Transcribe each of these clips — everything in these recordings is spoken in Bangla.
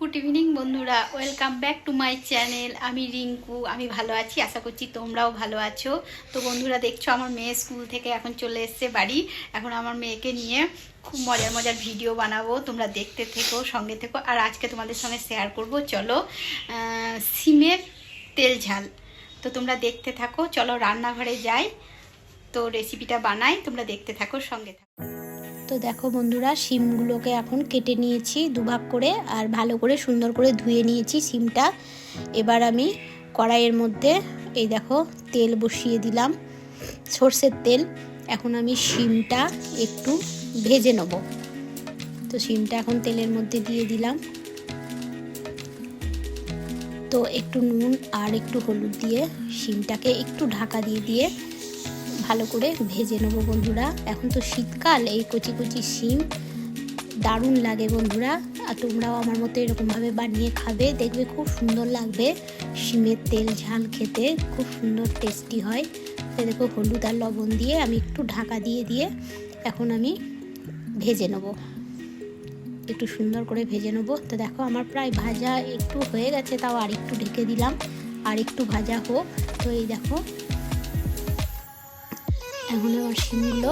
গুড ইভিনিং বন্ধুরা, welcome back to my channel. আমি রিঙ্কু, আমি ভালো আছি, আশা করছি তোমরাও ভালো আছো। তো বন্ধুরা, দেখছ আমার মেয়ে স্কুল থেকে এখন চলে এসছে বাড়ি। এখন আমার মেয়েকে নিয়ে খুব মজার মজার ভিডিও বানাবো। তোমরা দেখতে থেকো, সঙ্গে থেকো। আর আজকে তোমাদের সঙ্গে শেয়ার করব, চলো সিমের তেল ঝাল। তো তোমরা দেখতে থাকো, চলো রান্নাঘরে যাই। তো রেসিপিটা বানাই, তোমরা দেখতে থাকো, সঙ্গে থাকো। তো দেখো বন্ধুরা, শিমগুলোকে এখন কেটে নিয়েছি দুভাগ করে আর ভালো করে সুন্দর করে ধুয়ে নিয়েছি শিমটা। এবার আমি কড়াইয়ের মধ্যে এই দেখো তেল বসিয়ে দিলাম, সর্ষের তেল। এখন আমি শিমটা একটু ভেজে নেব। তো শিমটা এখন তেলের মধ্যে দিয়ে দিলাম। তো একটু নুন আর একটু হলুদ দিয়ে শিমটাকে একটু ঢাকা দিয়ে দিয়ে ভালো করে ভেজে নেব বন্ধুরা। এখন তো শীতকাল, এই কচি কচি শিম দারুণ লাগে বন্ধুরা। আর তোমরাও আমার মতো এরকমভাবে বানিয়ে খাবে, দেখবে খুব সুন্দর লাগবে। শিমের তেল, ঝাল খেতে খুব সুন্দর টেস্টি হয়। তো দেখো হলুদ আর লবণ দিয়ে আমি একটু ঢাকা দিয়ে দিয়ে এখন আমি ভেজে নেব। একটু সুন্দর করে ভেজে নেব। তো দেখো আমার প্রায় ভাজা একটু হয়ে গেছে, তাও আর একটু ঢেকে দিলাম। আর একটু ভাজা হোক। তো এই দেখো এখন আমার শিমগুলো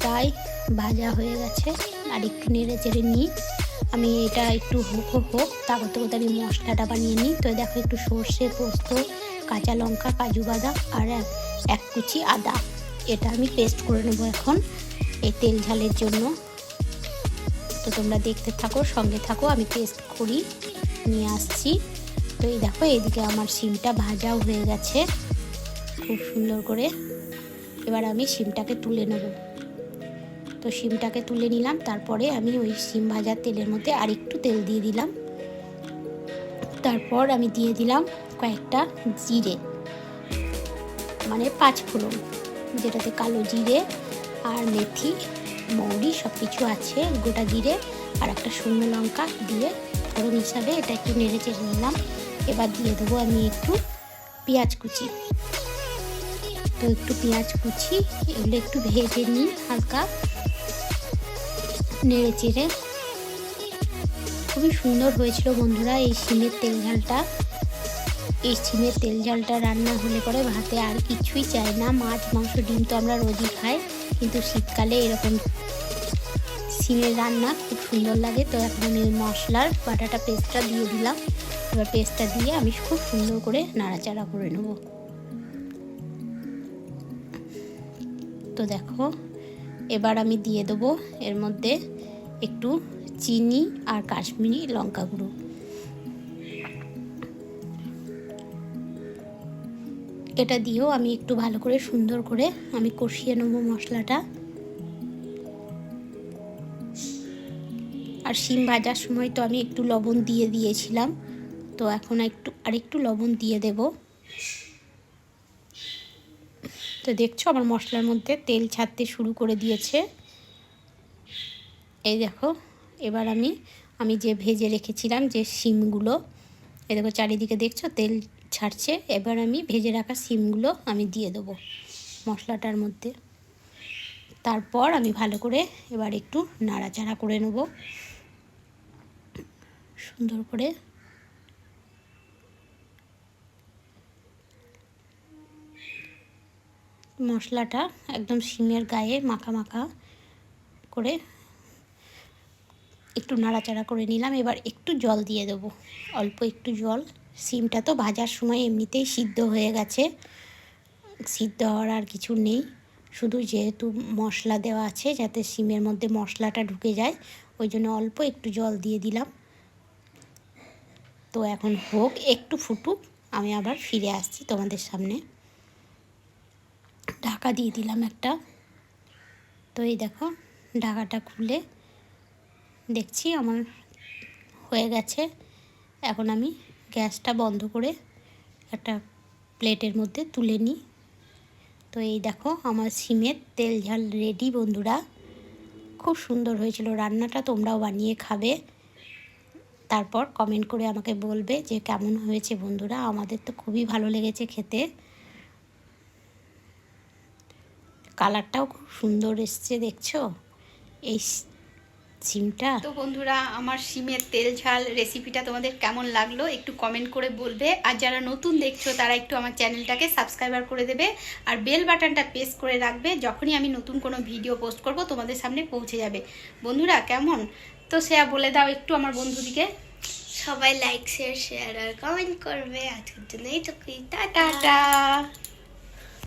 প্রায় ভাজা হয়ে গেছে। আর একটু নেড়ে চেড়ে নিই। আমি এটা একটু হোক হোক হোক তা করতে আমি মশলাটা বানিয়ে নিই। তো দেখো একটু সর্ষে পোস্ত, কাঁচা লঙ্কা, কাজু বাদাম আর এক কুচি আদা। এটা আমি পেস্ট করে নেব এখন এই তেল ঝালের জন্য। তো তোমরা দেখতে থাকো, সঙ্গে থাকো, আমি পেস্ট করি। নিয়ে আসছি। তো এই দেখো এদিকে আমার শিমটা ভাজাও হয়ে গেছে। খুব সুন্দর করে। এবার আমি শিমটাকে তুলে নেব। তো শিমটাকে তুলে নিলাম, তারপরে আমি ওই শিম ভাজার তেলের মধ্যে আর একটু তেল দিয়ে দিলাম। তারপর আমি দিয়ে দিলাম কয়েকটা জিরে মানে পাঁচ ফোড়ন, যেটাতে কালো জিরে আর মেথি, মৌরি সব কিছু আছে, গোটা জিরে আর একটা শুকনো লঙ্কা দিয়ে ফোড়ন হিসাবে এটা একটু নেড়ে চেড়ে নিলাম। এবার দিয়ে দেবো আমি একটু পেঁয়াজ কুচি। তো একটু পেঁয়াজ কুচি, এগুলো একটু ভেজে নিই হালকা নেড়ে চেড়ে। খুবই সুন্দর হয়েছিল বন্ধুরা এই শিমের তেল ঝালটা। এই শিমের তেল ঝালটা রান্না হলে পরে ভাতে আর কিছুই চাই না। মাছ, মাংস, ডিম তো আমরা রোজই খাই, কিন্তু শীতকালে এরকম সিমের রান্না খুব সুন্দর লাগে। তো এখন আমি মশলার বাটাটা পেস্টটা দিয়ে দিলাম। এবার পেস্টটা দিয়ে আমি খুব সুন্দর করে নাড়াচাড়া করে নেব। তো দেখো, এবার আমি দিয়ে দেবো এর মধ্যে একটু চিনি আর কাশ্মীরি লঙ্কা গুঁড়ো। এটা দিয়েও আমি একটু ভালো করে সুন্দর করে আমি কষিয়ে নেব মশলাটা। আর শিম ভাজার সময় তো আমি একটু লবণ দিয়ে দিয়েছিলাম, তো এখন একটু, আরেকটু লবণ দিয়ে দেবো। তো দেখছ? আমার মশলার মধ্যে তেল ছাড়তে শুরু করে দিয়েছে। এই দেখো, এবার আমি আমি যে ভেজে রেখেছিলাম যে শিমগুলো, এ দেখো চারিদিকে দেখছ তেল ছাড়ছে, এবার আমি ভেজে রাখা শিমগুলো আমি দিয়ে দেবো মশলাটার মধ্যে। তারপর আমি ভালো করে এবার একটু নাড়াচাড়া করে নেব। সুন্দর করে মশলাটা একদম শিমের গায়ে মাখা মাখা করে একটু নাড়াচাড়া করে নিলাম। এবার একটু জল দিয়ে দেবো। অল্প একটু জল। সিমটা তো ভাজার সময় এমনিতেই সিদ্ধ হয়ে গেছে। সিদ্ধ হওয়ার আর কিছু নেই। শুধু যেহেতু মশলা দেওয়া আছে, যাতে সিমের মধ্যে মশলাটা ঢুকে যায়, ওই জন্য অল্প একটু জল দিয়ে দিলাম। তো এখন হোক, একটু ফুটুক, আমি আবার ফিরে আসছি তোমাদের সামনে। ঢাকা দিয়ে দিলাম একটা। তো এই দেখো, ঢাকাটা খুলে দেখছি আমার হয়ে গেছে। এখন আমি গ্যাসটা বন্ধ করে একটা প্লেটের মধ্যে তুলে নিই। তো এই দেখো, আমার সিমের তেল ঝাল রেডি বন্ধুরা। খুব সুন্দর হয়েছিল, রান্নাটা তোমরাও বানিয়ে খাবে। তারপর কমেন্ট করে আমাকে বলবে যে কেমন হয়েছে বন্ধুরা, আমাদের তো খুবই ভালো লেগেছে খেতে। কালারটাও খুব সুন্দর এসছে দেখছ? এই সিমটা। তো বন্ধুরা আমার সিমের তেল ঝাল রেসিপিটা তোমাদের কেমন লাগল একটু কমেন্ট করে বলবে। আর যারা নতুন দেখছ তারা একটু আমার চ্যানেলটাকে সাবস্ক্রাইবার করে দেবে। আর বেল বাটনটা প্রেস করে রাখবে যখনই আমি নতুন কোনো ভিডিও পোস্ট করব তোমাদের সামনে পৌঁছে যাবে। বন্ধুরা কেমন? তো সে বলে দাও একটু আমার বন্ধুদিকে। সবাই লাইক শেয়ার শেয়ার আর কমেন্ট করবে। আজকের জন্য এইটুকুই। টাটা। টাটা।